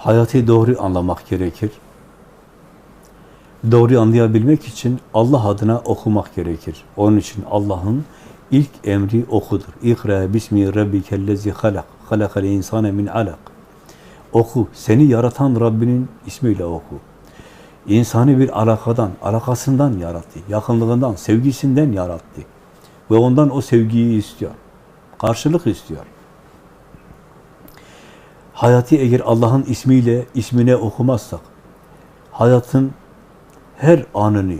Hayatı doğru anlamak gerekir. Doğru anlayabilmek için Allah adına okumak gerekir. Onun için Allah'ın ilk emri okudur. İkra bismi rabbikellezi halak. Halakal insane min alak. Oku. Seni yaratan Rabbinin ismiyle oku. İnsanı bir alakadan, alakasından yarattı. Yakınlığından, sevgisinden yarattı. Ve ondan o sevgiyi istiyor. Karşılık istiyor. Hayatı eğer Allah'ın ismiyle, ismine okumazsak, hayatın her anını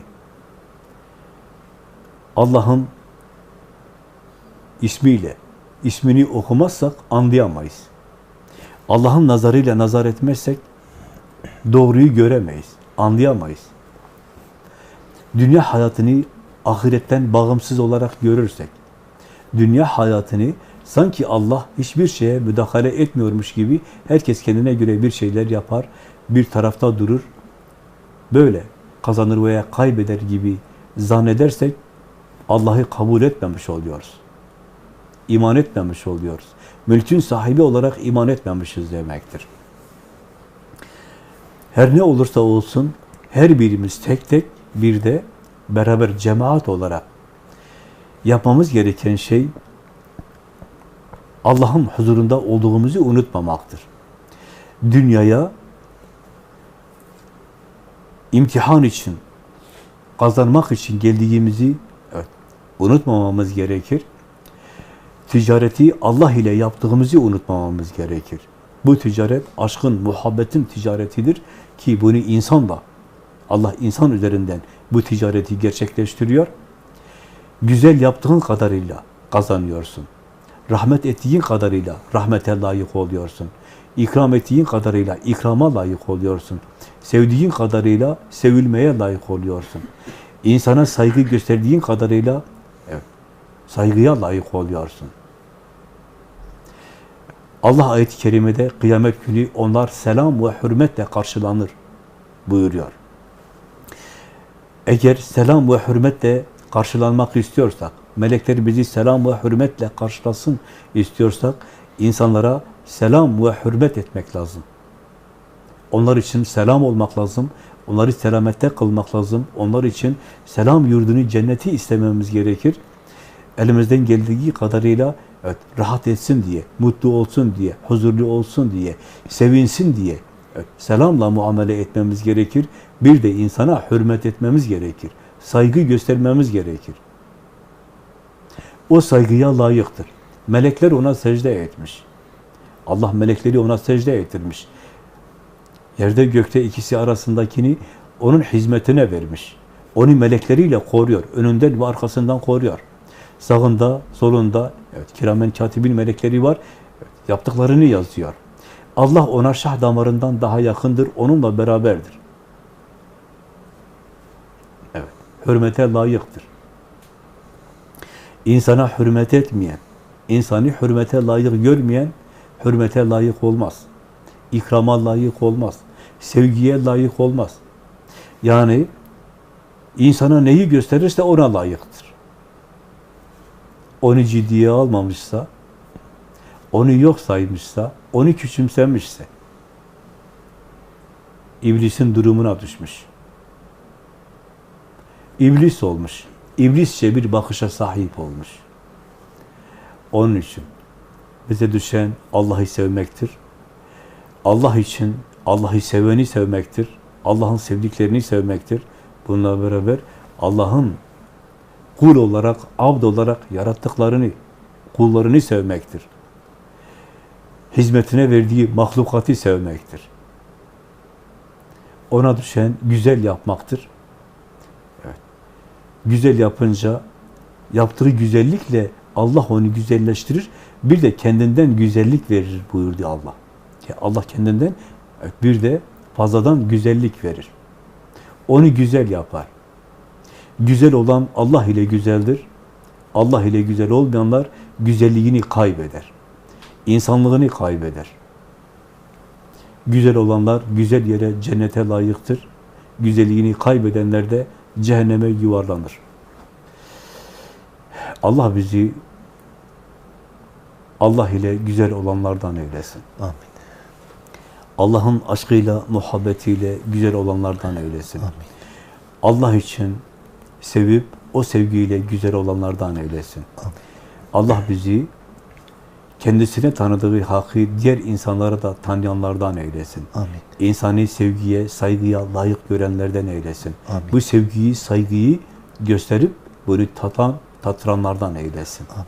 Allah'ın ismiyle, ismini okumazsak anlayamayız. Allah'ın nazarıyla nazar etmezsek doğruyu göremeyiz, anlayamayız. Dünya hayatını ahiretten bağımsız olarak görürsek, dünya hayatını sanki Allah hiçbir şeye müdahale etmiyormuş gibi herkes kendine göre bir şeyler yapar, bir tarafta durur, böyle kazanır veya kaybeder gibi zannedersek Allah'ı kabul etmemiş oluyoruz. İman etmemiş oluyoruz. Mülkün sahibi olarak iman etmemişiz demektir. Her ne olursa olsun her birimiz tek tek bir de beraber cemaat olarak yapmamız gereken şey Allah'ın huzurunda olduğumuzu unutmamaktır. Dünyaya imtihan için, kazanmak için geldiğimizi evet, unutmamamız gerekir. Ticareti Allah ile yaptığımızı unutmamamız gerekir. Bu ticaret aşkın, muhabbetin ticaretidir ki bunu insan da, Allah insan üzerinden bu ticareti gerçekleştiriyor. Güzel yaptığın kadarıyla kazanıyorsun. Rahmet ettiğin kadarıyla rahmete layık oluyorsun. İkram ettiğin kadarıyla ikrama layık oluyorsun. Sevdiğin kadarıyla sevilmeye layık oluyorsun. İnsana saygı gösterdiğin kadarıyla evet, saygıya layık oluyorsun. Allah ayet-i kerimede kıyamet günü onlar selam ve hürmetle karşılanır buyuruyor. Eğer selam ve hürmetle karşılanmak istiyorsak, melekler bizi selam ve hürmetle karşılasın istiyorsak, insanlara selam ve hürmet etmek lazım. Onlar için selam olmak lazım, onları selamette kılmak lazım, onlar için selam yurdunu, cenneti istememiz gerekir. Elimizden geldiği kadarıyla evet, rahat etsin diye, mutlu olsun diye, huzurlu olsun diye, sevinsin diye evet, selamla muamele etmemiz gerekir. Bir de insana hürmet etmemiz gerekir. Saygı göstermemiz gerekir. O saygıya layıktır. Melekler ona secde etmiş. Allah melekleri ona secde ettirmiş. Yerde gökte ikisi arasındakini onun hizmetine vermiş. Onu melekleriyle koruyor. Önünden ve arkasından koruyor. Sağında, solunda, evet, kiramen katibin melekleri var. Evet, yaptıklarını yazıyor. Allah ona şah damarından daha yakındır. Onunla beraberdir. Evet. Hürmete layıktır. İnsana hürmet etmeyen, insanı hürmete layık görmeyen, hürmete layık olmaz. İkrama layık olmaz. Sevgiye layık olmaz. Yani insana neyi gösterirse ona layıktır. Onu ciddiye almamışsa, onu yok saymışsa, onu küçümsemişse, iblisin durumuna düşmüş. İblis olmuş. İblisçe bir bakışa sahip olmuş. Onun için bize düşen Allah'ı sevmektir. Allah için Allah'ı seveni sevmektir. Allah'ın sevdiklerini sevmektir. Bununla beraber Allah'ın kul olarak, abd olarak yarattıklarını, kullarını sevmektir. Hizmetine verdiği mahlukatı sevmektir. Ona düşen güzel yapmaktır. Güzel yapınca, yaptığı güzellikle Allah onu güzelleştirir. Bir de kendinden güzellik verir buyurdu Allah. Allah kendinden bir de fazladan güzellik verir. Onu güzel yapar. Güzel olan Allah ile güzeldir. Allah ile güzel olmayanlar güzelliğini kaybeder. İnsanlığını kaybeder. Güzel olanlar güzel yere, cennete layıktır. Güzelliğini kaybedenler de cehenneme yuvarlanır. Allah bizi Allah ile güzel olanlardan eylesin. Amin. Allah'ın aşkıyla, muhabbetiyle güzel olanlardan eylesin. Amin. Allah için sevip o sevgiyle güzel olanlardan eylesin. Amin. Allah bizi kendisine tanıdığı hakkı diğer insanlara da tanıyanlardan eylesin. Amin. İnsani sevgiye, saygıya layık görenlerden eylesin. Amin. Bu sevgiyi, saygıyı gösterip bunu tatan, tattıranlardan eylesin. Amin.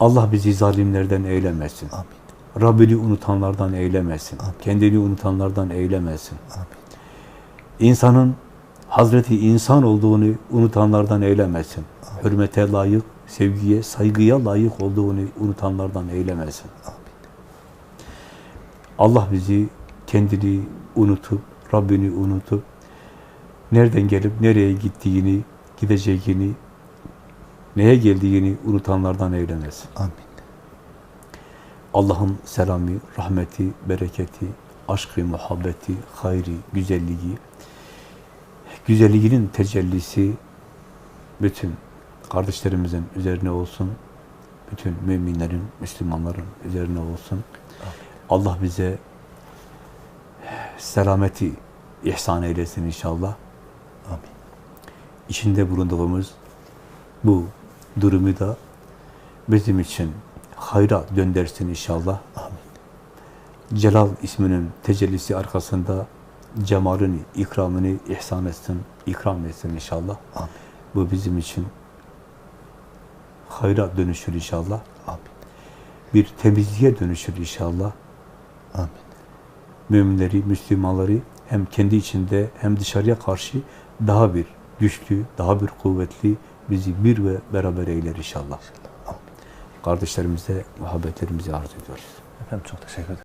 Allah bizi zalimlerden eylemesin. Amin. Rabbini unutanlardan eylemesin. Amin. Kendini unutanlardan eylemesin. Amin. İnsanın Hazreti insan olduğunu unutanlardan eylemesin. Hürmete layık, sevgiye, saygıya layık olduğunu unutanlardan eylemesin. Allah bizi kendini unutup, Rabbini unutup, nereden gelip nereye gittiğini, gideceğini, neye geldiğini unutanlardan eylemesin. Amin. Allah'ın selamı, rahmeti, bereketi, aşkı, muhabbeti, hayri, güzelliği, güzelliğinin tecellisi bütün kardeşlerimizin üzerine olsun. Bütün müminlerin, Müslümanların üzerine olsun. Allah bize selameti ihsan eylesin inşallah. Amin. İçinde bulunduğumuz bu durumu da bizim için hayra döndersin inşallah. Amin. Celal isminin tecellisi arkasında cemalini, ikramını ihsan etsin, ikram etsin inşallah. Amin. Bu bizim için hayra dönüşür inşallah. Amin. Bir temizliğe dönüşür inşallah. Amin. Müminleri, Müslümanları hem kendi içinde hem dışarıya karşı daha bir güçlü, daha bir kuvvetli bizi bir ve beraber eyler inşallah. Amin. Kardeşlerimize muhabbetlerimizi arz ediyoruz. Efendim çok teşekkür ederim.